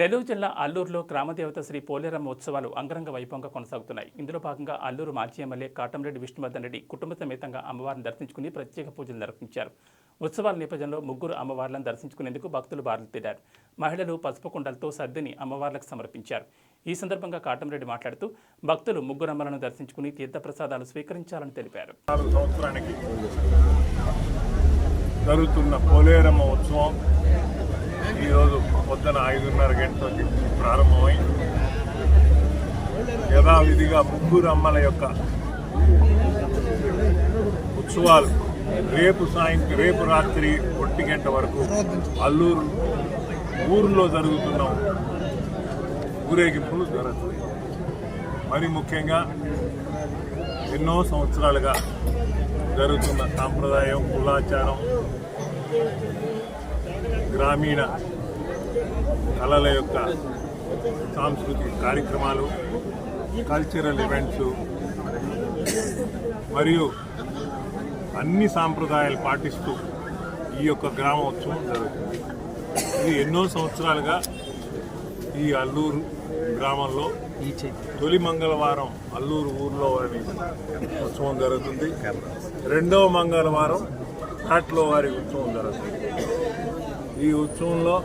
నెల్లూరు జిల్లా అల్లూరులో గ్రామదేవత శ్రీ పోలేరమ్మ ఉత్సవాలు అంగరంగ వైభవంగా కొనసాగుతున్నాయి. ఇందులో భాగంగా అల్లూరు మాజీ ఎమ్మెల్యే కాటంరెడ్డి విష్ణువర్ధన్ రెడ్డి కుటుంబ సమేతంగా అమ్మవారిని దర్శించుకుని ప్రత్యేక పూజలు నిర్వహించారు. ఉత్సవాల నేపథ్యంలో ముగ్గురు అమ్మవార్లను దర్శించుకునేందుకు భక్తులు బారులు తీరారు. మహిళలు పసుపు కుండలతో సర్దిని అమ్మవార్లకు సమర్పించారు. ఈ సందర్భంగా కాటంరెడ్డి మాట్లాడుతూ భక్తులు ముగ్గురు అమ్మలను దర్శించుకుని తీర్థప్రసాదాలు స్వీకరించాలని తెలిపారు. జరుగుతున్న పోలేరమ్మ ఉత్సవం ఈరోజు పొద్దున ఐదున్నర గంటలకి ప్రారంభమై యథావిధిగా ముగ్గురు అమ్మల యొక్క ఉత్సవాలు రేపు సాయంత్రం రేపు రాత్రి ఒంటి గంట వరకు అల్లూరు ఊరిలో జరుగుతున్న ఊరేగింపులు జరుగుతాయి. మరి ముఖ్యంగా ఎన్నో సంవత్సరాలుగా జరుగుతున్న సాంప్రదాయం కులాచారం గ్రామీణ కళల యొక్క సాంస్కృతిక కార్యక్రమాలు కల్చరల్ ఈవెంట్స్ మరియు అన్ని సాంప్రదాయాలు పాటిస్తూ ఈ యొక్క గ్రామోత్సవం జరుగుతుంది. ఇది ఎన్నో సంవత్సరాలుగా ఈ అల్లూరు గ్రామంలో తొలి మంగళవారం అల్లూరు ఊర్లో వారి ఉత్సవం జరుగుతుంది. రెండవ మంగళవారం ఘాట్లో వారి ఉత్సవం జరుగుతుంది. ఈ ఉత్సవంలో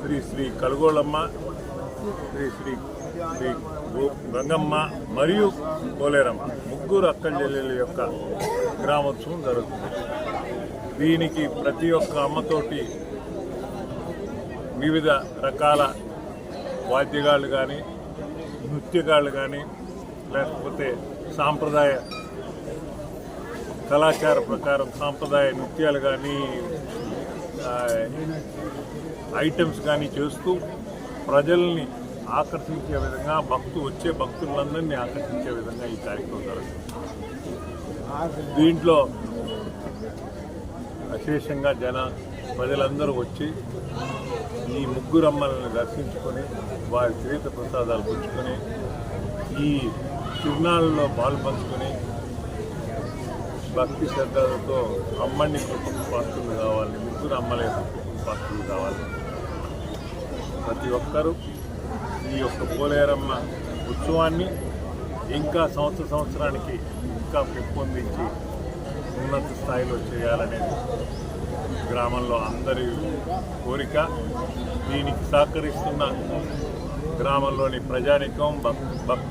శ్రీ శ్రీ కలుగోళమ్మ శ్రీ శ్రీ శ్రీ గో- గంగమ్మ మరియు కోలేరమ్మ. ముగ్గురు అక్క యొక్క గ్రామోత్సవం జరుగుతుంది. దీనికి ప్రతి ఒక్క అమ్మతోటి వివిధ రకాల వాద్యగాళ్ళు కానీ నృత్యగాళ్ళు కానీ లేకపోతే సాంప్రదాయ కళాచార ప్రకారం సాంప్రదాయ నృత్యాలు కానీ ఐటమ్స్ కానీ చేస్తూ ప్రజల్ని ఆకర్షించే విధంగా భక్తు వచ్చే భక్తులందరినీ ఆకర్షించే విధంగా ఈ కార్యక్రమం జరుగుతుంది. దీంట్లో విశేషంగా జన ప్రజలందరూ వచ్చి ఈ ముగ్గురమ్మలను దర్శించుకొని వారి తీర్థ ప్రసాదాలు పుచ్చుకొని ఈ తిరునాళ్ళలో పాలు పంచుకొని భక్తి శ్రద్ధలతో అమ్మని కృపకు పాత్రలు కావాలి ముగ్గురు అమ్మలే కృపకు పాత్రలు కావాలి. ప్రతి ఒక్కరూ ఈ యొక్క పోలేరమ్మ ఉత్సవాన్ని ఇంకా సంవత్సర సంవత్సరానికి ఇంకా పెంపొందించి ఉన్నత స్థాయిలో చేయాలనేది గ్రామంలో అందరి కోరిక. దీనికి సహకరిస్తున్న గ్రామంలోని ప్రజానికం భక్ భక్